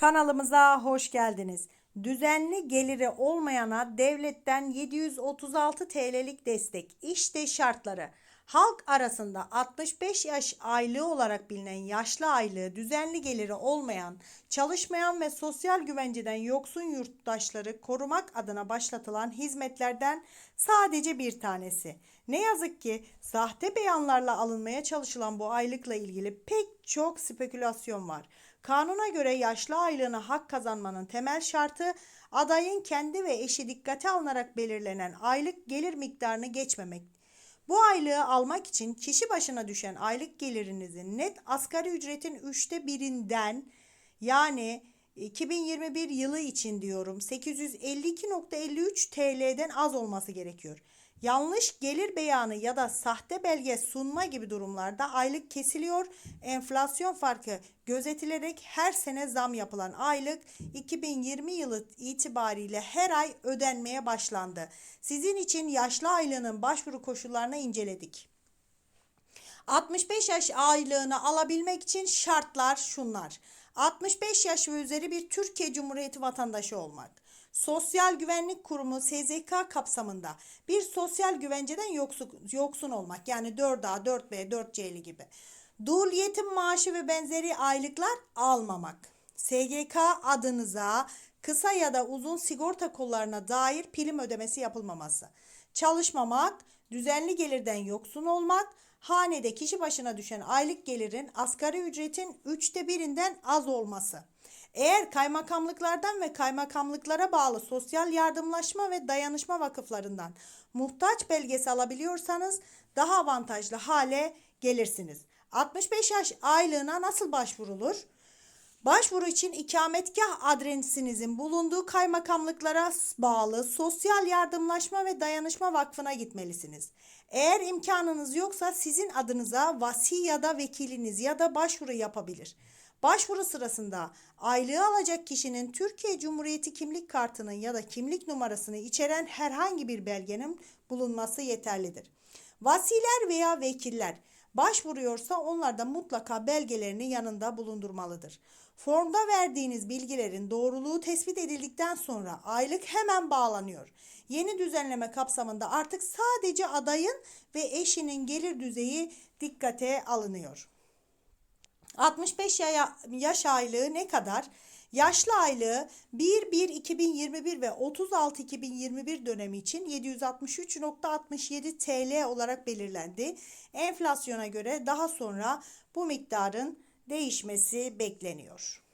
Kanalımıza hoş geldiniz. Düzenli geliri olmayana devletten 736 TL'lik destek. İşte şartları. Halk arasında 65 yaş aylığı olarak bilinen yaşlı aylığı düzenli geliri olmayan, çalışmayan ve sosyal güvenceden yoksun yurttaşları korumak adına başlatılan hizmetlerden sadece bir tanesi. Ne yazık ki sahte beyanlarla alınmaya çalışılan bu aylıkla ilgili pek çok spekülasyon var. Kanuna göre yaşlı aylığına hak kazanmanın temel şartı adayın kendi ve eşi dikkate alınarak belirlenen aylık gelir miktarını geçmemek. Bu aylığı almak için kişi başına düşen aylık gelirinizin net asgari ücretin üçte birinden yani 2021 yılı için diyorum 852.53 TL'den az olması gerekiyor. Yanlış gelir beyanı ya da sahte belge sunma gibi durumlarda aylık kesiliyor. Enflasyon farkı gözetilerek her sene zam yapılan aylık 2020 yılı itibariyle her ay ödenmeye başlandı. Sizin için yaşlı aylığının başvuru koşullarını inceledik. 65 yaş aylığını alabilmek için şartlar şunlar. 65 yaş ve üzeri bir Türkiye Cumhuriyeti vatandaşı olmak. Sosyal Güvenlik Kurumu SZK kapsamında bir sosyal güvenceden yoksun, yoksun olmak. Yani 4A, 4B, 4C'li gibi. Dul yetim maaşı ve benzeri aylıklar almamak. SGK adınıza kısa ya da uzun sigorta kollarına dair prim ödemesi yapılmaması. Çalışmamak, düzenli gelirden yoksun olmak, hanede kişi başına düşen aylık gelirin asgari ücretin üçte birinden az olması. Eğer kaymakamlıklardan ve kaymakamlıklara bağlı sosyal yardımlaşma ve dayanışma vakıflarından muhtaç belgesi alabiliyorsanız daha avantajlı hale gelirsiniz. 65 yaş aylığına nasıl başvurulur? Başvuru için ikametgah adresinizin bulunduğu kaymakamlıklara bağlı Sosyal Yardımlaşma ve Dayanışma Vakfı'na gitmelisiniz. Eğer imkanınız yoksa sizin adınıza vasi ya da vekiliniz ya da başvuru yapabilir. Başvuru sırasında aylığı alacak kişinin Türkiye Cumhuriyeti kimlik kartının ya da kimlik numarasını içeren herhangi bir belgenin bulunması yeterlidir. Vasiler veya vekiller başvuruyorsa onlar da mutlaka belgelerini yanında bulundurmalıdır. Formda verdiğiniz bilgilerin doğruluğu tespit edildikten sonra aylık hemen bağlanıyor. Yeni düzenleme kapsamında artık sadece adayın ve eşinin gelir düzeyi dikkate alınıyor. 65 yaş aylığı ne kadar? Yaşlı aylığı 1-1-2021 ve 36-2021 dönemi için 763.67 TL olarak belirlendi. Enflasyona göre daha sonra bu miktarın değişmesi bekleniyor.